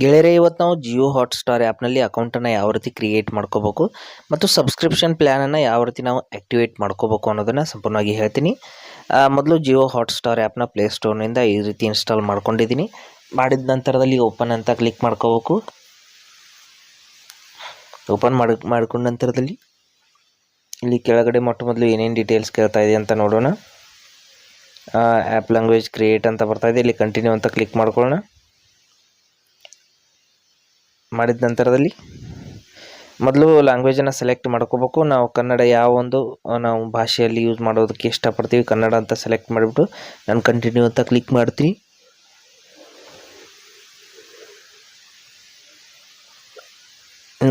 ಗೆಳೆಯರೇ, ಇವತ್ತು ನಾವು ಜಿಯೋ ಹಾಟ್ಸ್ಟಾರ್ ಆ್ಯಪ್ನಲ್ಲಿ ಅಕೌಂಟನ್ನು ಯಾವ ರೀತಿ ಕ್ರಿಯೇಟ್ ಮಾಡ್ಕೋಬೇಕು ಮತ್ತು ಸಬ್ಸ್ಕ್ರಿಪ್ಷನ್ ಪ್ಲ್ಯಾನನ್ನು ಯಾವ ರೀತಿ ನಾವು ಆ್ಯಕ್ಟಿವೇಟ್ ಮಾಡ್ಕೋಬೇಕು ಅನ್ನೋದನ್ನು ಸಂಪೂರ್ಣವಾಗಿ ಹೇಳ್ತೀನಿ. ಮೊದಲು ಜಿಯೋ ಹಾಟ್ಸ್ಟಾರ್ ಆ್ಯಪ್ನ ಪ್ಲೇಸ್ಟೋರ್ನಿಂದ ಈ ರೀತಿ ಇನ್ಸ್ಟಾಲ್ ಮಾಡ್ಕೊಂಡಿದ್ದೀನಿ. ಮಾಡಿದ ನಂತರದಲ್ಲಿ ಓಪನ್ ಅಂತ ಕ್ಲಿಕ್ ಮಾಡ್ಕೋಬೇಕು. ಓಪನ್ ಮಾಡಿ, ಮಾಡ್ಕೊಂಡ ನಂತರದಲ್ಲಿ ಇಲ್ಲಿ ಕೆಳಗಡೆ ಮೊಟ್ಟ ಮೊದಲು ಏನೇನು ಡೀಟೇಲ್ಸ್ ಕೇಳ್ತಾ ಇದೆ ಅಂತ ನೋಡೋಣ. ಆ್ಯಪ್ ಲ್ಯಾಂಗ್ವೇಜ್ ಕ್ರಿಯೇಟ್ ಅಂತ ಬರ್ತಾಯಿದೆ ಇಲ್ಲಿ ಕಂಟಿನ್ಯೂ ಅಂತ ಕ್ಲಿಕ್ ಮಾಡ್ಕೊಳ್ಳೋಣ. ಮಾಡಿದ ನಂತರದಲ್ಲಿ ಮೊದಲು ಲ್ಯಾಂಗ್ವೇಜನ್ನು ಸೆಲೆಕ್ಟ್ ಮಾಡ್ಕೋಬೇಕು. ನಾವು ಕನ್ನಡ ಯಾವ ಒಂದು ನಾವು ಭಾಷೆಯಲ್ಲಿ ಯೂಸ್ ಮಾಡೋದಕ್ಕೆ ಇಷ್ಟಪಡ್ತೀವಿ ಕನ್ನಡ ಅಂತ ಸೆಲೆಕ್ಟ್ ಮಾಡಿಬಿಟ್ಟು ನಾನು ಕಂಟಿನ್ಯೂ ಅಂತ ಕ್ಲಿಕ್ ಮಾಡ್ತೀನಿ.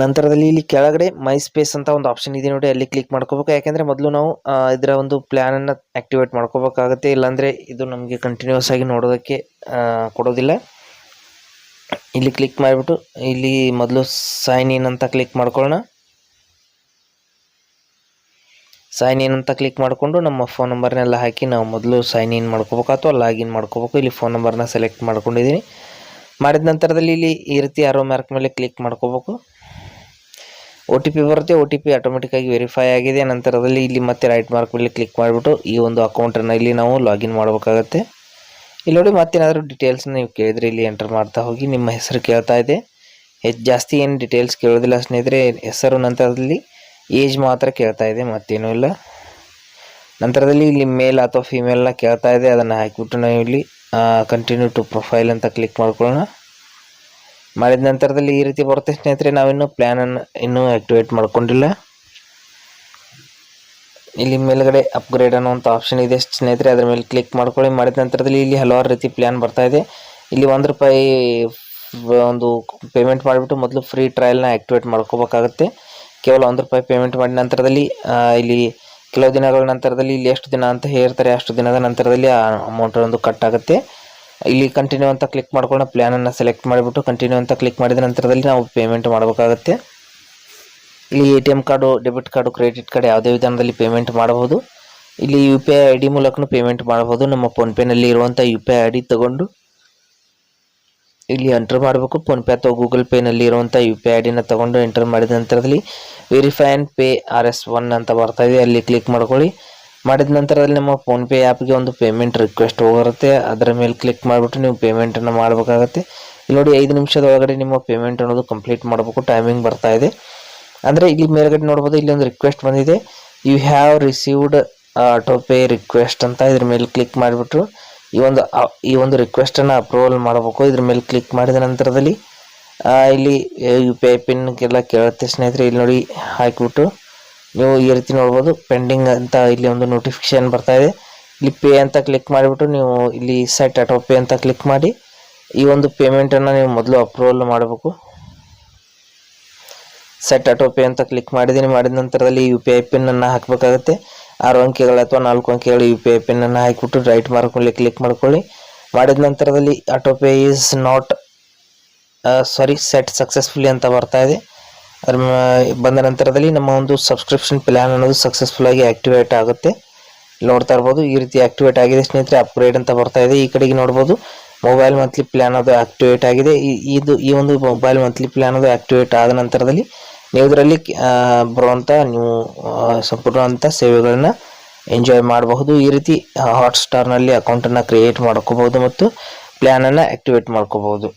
ನಂತರದಲ್ಲಿ ಇಲ್ಲಿ ಕೆಳಗಡೆ ಮೈ ಸ್ಪೇಸ್ ಅಂತ ಒಂದು ಆಪ್ಷನ್ ಇದೆ ನೋಡಿ, ಅಲ್ಲಿ ಕ್ಲಿಕ್ ಮಾಡ್ಕೋಬೇಕು. ಯಾಕೆಂದರೆ ಮೊದಲು ನಾವು ಇದರ ಒಂದು ಪ್ಲ್ಯಾನನ್ನು ಆ್ಯಕ್ಟಿವೇಟ್ ಮಾಡ್ಕೋಬೇಕಾಗುತ್ತೆ. ಇಲ್ಲಾಂದರೆ ಇದು ನಮಗೆ ಕಂಟಿನ್ಯೂಸ್ ಆಗಿ ನೋಡೋದಕ್ಕೆ ಕೊಡೋದಿಲ್ಲ. ಇಲ್ಲಿ ಕ್ಲಿಕ್ ಮಾಡಿಬಿಟ್ಟು, ಇಲ್ಲಿ ಮೊದಲು ಸೈನ್ ಇನ್ ಅಂತ ಕ್ಲಿಕ್ ಮಾಡ್ಕೊಳ್ಳೋಣ. ಸೈನ್ ಇನ್ ಅಂತ ಕ್ಲಿಕ್ ಮಾಡಿಕೊಂಡು ನಮ್ಮ ಫೋನ್ ನಂಬರ್ನೆಲ್ಲ ಹಾಕಿ ನಾವು ಮೊದಲು ಸೈನ್ ಇನ್ ಮಾಡ್ಕೋಬೇಕು ಅಥವಾ ಲಾಗಿನ್ ಮಾಡ್ಕೋಬೇಕು. ಇಲ್ಲಿ ಫೋನ್ ನಂಬರ್ನ ಸೆಲೆಕ್ಟ್ ಮಾಡ್ಕೊಂಡಿದ್ದೀನಿ. ಮಾಡಿದ ನಂತರದಲ್ಲಿ ಇಲ್ಲಿ ಈ ರೀತಿ ಆರೋ ಮಾರ್ಕ್ ಮೇಲೆ ಕ್ಲಿಕ್ ಮಾಡ್ಕೋಬೇಕು. ಒ ಟಿ ಪಿ ಬರುತ್ತೆ ಒ ಟಿ ಪಿ ಆಟೋಮೆಟಿಕ್ಕಾಗಿ ವೆರಿಫೈ ಆಗಿದೆ. ನಂತರದಲ್ಲಿ ಇಲ್ಲಿ ಮತ್ತೆ ರೈಟ್ ಮಾರ್ಕ್ ಮೇಲೆ ಕ್ಲಿಕ್ ಮಾಡಿಬಿಟ್ಟು ಈ ಒಂದು ಅಕೌಂಟನ್ನು ಇಲ್ಲಿ ನಾವು ಲಾಗಿನ್ ಮಾಡಬೇಕಾಗತ್ತೆ. ಇಲ್ಲಿ ನೋಡಿ ಮತ್ತೇನಾದರೂ ಡೀಟೇಲ್ಸ್ನ ನೀವು ಕೇಳಿದ್ರೆ ಇಲ್ಲಿ ಎಂಟರ್ ಮಾಡ್ತಾ ಹೋಗಿ ನಿಮ್ಮ ಹೆಸರು ಕೇಳ್ತಾ ಇದೆ. ಹೆಚ್ಚು ಜಾಸ್ತಿ ಏನು ಡೀಟೇಲ್ಸ್ ಕೇಳೋದಿಲ್ಲ ಸ್ನೇಹಿತರೆ, ಹೆಸರು ನಂತರದಲ್ಲಿ ಏಜ್ ಮಾತ್ರ ಕೇಳ್ತಾ ಇದೆ, ಮತ್ತೇನೂ ಇಲ್ಲ. ನಂತರದಲ್ಲಿ ಇಲ್ಲಿ ಮೇಲ್ ಅಥವಾ ಫಿಮೇಲ್ನ ಕೇಳ್ತಾ ಇದೆ, ಅದನ್ನು ಹಾಕಿಬಿಟ್ಟು ನಾವು ಇಲ್ಲಿ ಕಂಟಿನ್ಯೂ ಟು ಪ್ರೊಫೈಲ್ ಅಂತ ಕ್ಲಿಕ್ ಮಾಡ್ಕೊಳ್ಳೋಣ. ಮಾಡಿದ ನಂತರದಲ್ಲಿ ಈ ರೀತಿ ಬರುತ್ತೆ ಸ್ನೇಹಿತರೆ, ನಾವಿನ್ನೂ ಪ್ಲ್ಯಾನನ್ನು ಇನ್ನೂ ಆ್ಯಕ್ಟಿವೇಟ್ ಮಾಡ್ಕೊಂಡಿಲ್ಲ. ಇಲ್ಲಿ ಮೇಲ್ಗಡೆ ಅಪ್ಗ್ರೇಡ್ ಅನ್ನುವಂಥ ಆಪ್ಷನ್ ಇದೆ. ಸ್ನೇಹಿತರೆ, ಅದರ ಮೇಲೆ ಕ್ಲಿಕ್ ಮಾಡ್ಕೊಳ್ಳಿ. ಮಾಡಿದ ನಂತರದಲ್ಲಿ ಇಲ್ಲಿ ಹಲವಾರು ರೀತಿ ಪ್ಲ್ಯಾನ್ ಬರ್ತಾ ಇದೆ. ಇಲ್ಲಿ ಒಂದು ರೂಪಾಯಿ ಒಂದು ಪೇಮೆಂಟ್ ಮಾಡಿಬಿಟ್ಟು ಮೊದಲು ಫ್ರೀ ಟ್ರಯಲ್ನ ಆ್ಯಕ್ಟಿವೇಟ್ ಮಾಡ್ಕೋಬೇಕಾಗುತ್ತೆ. ಕೇವಲ ಒಂದು ರೂಪಾಯಿ ಪೇಮೆಂಟ್ ಮಾಡಿದ ನಂತರದಲ್ಲಿ ಇಲ್ಲಿ ಕೆಲವು ದಿನಗಳ ನಂತರದಲ್ಲಿ ಇಲ್ಲಿ ಎಷ್ಟು ದಿನ ಅಂತ ಹೇಳ್ತಾರೆ, ಅಷ್ಟು ದಿನದ ನಂತರದಲ್ಲಿ ಆ ಅಮೌಂಟ್ ಒಂದು ಕಟ್ ಆಗುತ್ತೆ. ಇಲ್ಲಿ ಕಂಟಿನ್ಯೂ ಅಂತ ಕ್ಲಿಕ್ ಮಾಡ್ಕೊಂಡು ಪ್ಲ್ಯಾನನ್ನು ಸೆಲೆಕ್ಟ್ ಮಾಡಿಬಿಟ್ಟು ಕಂಟಿನ್ಯೂ ಅಂತ ಕ್ಲಿಕ್ ಮಾಡಿದ ನಂತರದಲ್ಲಿ ನಾವು ಪೇಮೆಂಟ್ ಮಾಡಬೇಕಾಗುತ್ತೆ. ಇಲ್ಲಿ A T M card debit card credit card ಯಾವುದೇ ವಿಧಾನದಲ್ಲಿ ಪೇಮೆಂಟ್ ಮಾಡಬಹುದು. ಇಲ್ಲಿ U P I I D ಮೂಲಕನೂ ಪೇಮೆಂಟ್ ಮಾಡಬಹುದು. ನಮ್ಮ ಫೋನ್ಪೇನಲ್ಲಿ ಇರುವಂಥ U P I I D ತಗೊಂಡು ಇಲ್ಲಿ ಎಂಟರ್ ಮಾಡಬೇಕು. ಫೋನ್ಪೇ ಅಥವಾ ಗೂಗಲ್ ಪೇನಲ್ಲಿ ಇರುವಂಥ ಯು ಪಿ ಐ ಐ ಡಿನ ತಗೊಂಡು ಎಂಟರ್ ಮಾಡಿದ ನಂತರದಲ್ಲಿ verify and pay R S one ಅಂತ ಬರ್ತಾ ಇದೆ. ಅಲ್ಲಿ ಕ್ಲಿಕ್ ಮಾಡ್ಕೊಳ್ಳಿ. ಮಾಡಿದ ನಂತರದಲ್ಲಿ ನಮ್ಮ ಫೋನ್ಪೇ ಆ್ಯಪ್ಗೆ ಒಂದು ಪೇಮೆಂಟ್ ರಿಕ್ವೆಸ್ಟ್ ಹೋಗಿರುತ್ತೆ. ಅದರ ಮೇಲೆ ಕ್ಲಿಕ್ ಮಾಡಿಬಿಟ್ಟು ನೀವು ಪೇಮೆಂಟನ್ನು ಮಾಡಬೇಕಾಗತ್ತೆ. ಇಲ್ಲಿ ನೋಡಿ ಐದು ನಿಮಿಷದ ಒಳಗಡೆ ನಿಮ್ಮ ಪೇಮೆಂಟ್ ಅನ್ನೋದು ಕಂಪ್ಲೀಟ್ ಮಾಡಬೇಕು. ಟೈಮಿಂಗ್ ಬರ್ತಾ ಇದೆ. ಅಂದರೆ ಇಲ್ಲಿ ಮೇಲ್ಗಡೆ ನೋಡ್ಬೋದು ಇಲ್ಲಿ ಒಂದು ರಿಕ್ವೆಸ್ಟ್ ಬಂದಿದೆ. You have received auto pay request ಅಂತ ಇದ್ರ ಮೇಲೆ ಕ್ಲಿಕ್ ಮಾಡಿಬಿಟ್ಟು ಈ ಒಂದು ಈ ಒಂದು ರಿಕ್ವೆಸ್ಟನ್ನು ಅಪ್ರೂವಲ್ ಮಾಡಬೇಕು. ಇದ್ರ ಮೇಲೆ ಕ್ಲಿಕ್ ಮಾಡಿದ ನಂತರದಲ್ಲಿ ಇಲ್ಲಿ ಯು ಪಿ ಐ ಪಿನ್ಗೆಲ್ಲ ಕೇಳುತ್ತೆ ಸ್ನೇಹಿತರೆ. ಇಲ್ಲಿ ನೋಡಿ ಹಾಕಿಬಿಟ್ಟು ನೀವು ಈ ರೀತಿ ನೋಡ್ಬೋದು. ಪೆಂಡಿಂಗ್ ಅಂತ ಇಲ್ಲಿ ಒಂದು ನೋಟಿಫಿಕೇಶನ್ ಬರ್ತಾ ಇದೆ. ಇಲ್ಲಿ ಪೇ ಅಂತ ಕ್ಲಿಕ್ ಮಾಡಿಬಿಟ್ಟು ನೀವು ಇಲ್ಲಿ ಸೆಟ್ ಆಟೋ ಪೇ ಅಂತ ಕ್ಲಿಕ್ ಮಾಡಿ ಈ ಒಂದು ಪೇಮೆಂಟನ್ನು ನೀವು ಮೊದಲು ಅಪ್ರೂವಲ್ ಮಾಡಬೇಕು. ಸೆಟ್ ಆಟೋ ಪೇ ಅಂತ ಕ್ಲಿಕ್ ಮಾಡಿದ್ದೀನಿ. ಮಾಡಿದ ನಂತರದಲ್ಲಿ ಯು ಪಿ ಐ ಪಿನ್ನನ್ನು ಹಾಕಬೇಕಾಗುತ್ತೆ. ಆರು ಅಂಕೆಗಳು ಅಥವಾ ನಾಲ್ಕು ಅಂಕೆಗಳು ಯು ಪಿ ಐ ಪಿನ್ನನ್ನು ಹಾಕಿಬಿಟ್ಟು ರೈಟ್ ಮಾರ್ಕೊಳ್ಳಿ ಕ್ಲಿಕ್ ಮಾಡ್ಕೊಳ್ಳಿ. ಮಾಡಿದ ನಂತರದಲ್ಲಿ auto pay is not sorry set successfully ಅಂತ ಬರ್ತಾ ಇದೆ. ಅದ್ರ ಬಂದ ನಂತರದಲ್ಲಿ ನಮ್ಮ ಒಂದು ಸಬ್ಸ್ಕ್ರಿಪ್ಷನ್ ಪ್ಲ್ಯಾನ್ ಅನ್ನೋದು ಸಕ್ಸಸ್ಫುಲ್ಲಾಗಿ ಆ್ಯಕ್ಟಿವೇಟ್ ಆಗುತ್ತೆ. ನೋಡ್ತಾ ಇರ್ಬೋದು, ಈ ರೀತಿ ಆಕ್ಟಿವೇಟ್ ಆಗಿದೆ ಸ್ನೇಹಿತರೆ ಅಪ್ಗ್ರೇಡ್ ಅಂತ ಬರ್ತಾ ಇದೆ. ಈ ಕಡೆಗೆ ನೋಡ್ಬೋದು ಮೊಬೈಲ್ ಮಂತ್ಲಿ ಪ್ಲ್ಯಾನ್ ಅದು ಆಕ್ಟಿವೇಟ್ ಆಗಿದೆ. ಇದು, ಈ ಒಂದು ಮೊಬೈಲ್ ಮಂತ್ಲಿ ಪ್ಲ್ಯಾನ್ ಅದು ಆಕ್ಟಿವೇಟ್ ಆದ ನಂತರದಲ್ಲಿ ನೀವು ಇದರಲ್ಲಿ ಬರುವಂಥ ನೀವು ಸಂಪೂರ್ಣ ಸಂಪೂರ್ಣವಂಥ ಸೇವೆಗಳನ್ನ ಎಂಜಾಯ್ ಮಾಡಬಹುದು. ಈ ರೀತಿ ಹಾಟ್ಸ್ಟಾರ್ನಲ್ಲಿ ಅಕೌಂಟನ್ನು ಕ್ರಿಯೇಟ್ ಮಾಡ್ಕೋಬಹುದು ಮತ್ತು ಪ್ಲ್ಯಾನನ್ನು ಆಕ್ಟಿವೇಟ್ ಮಾಡ್ಕೋಬಹುದು.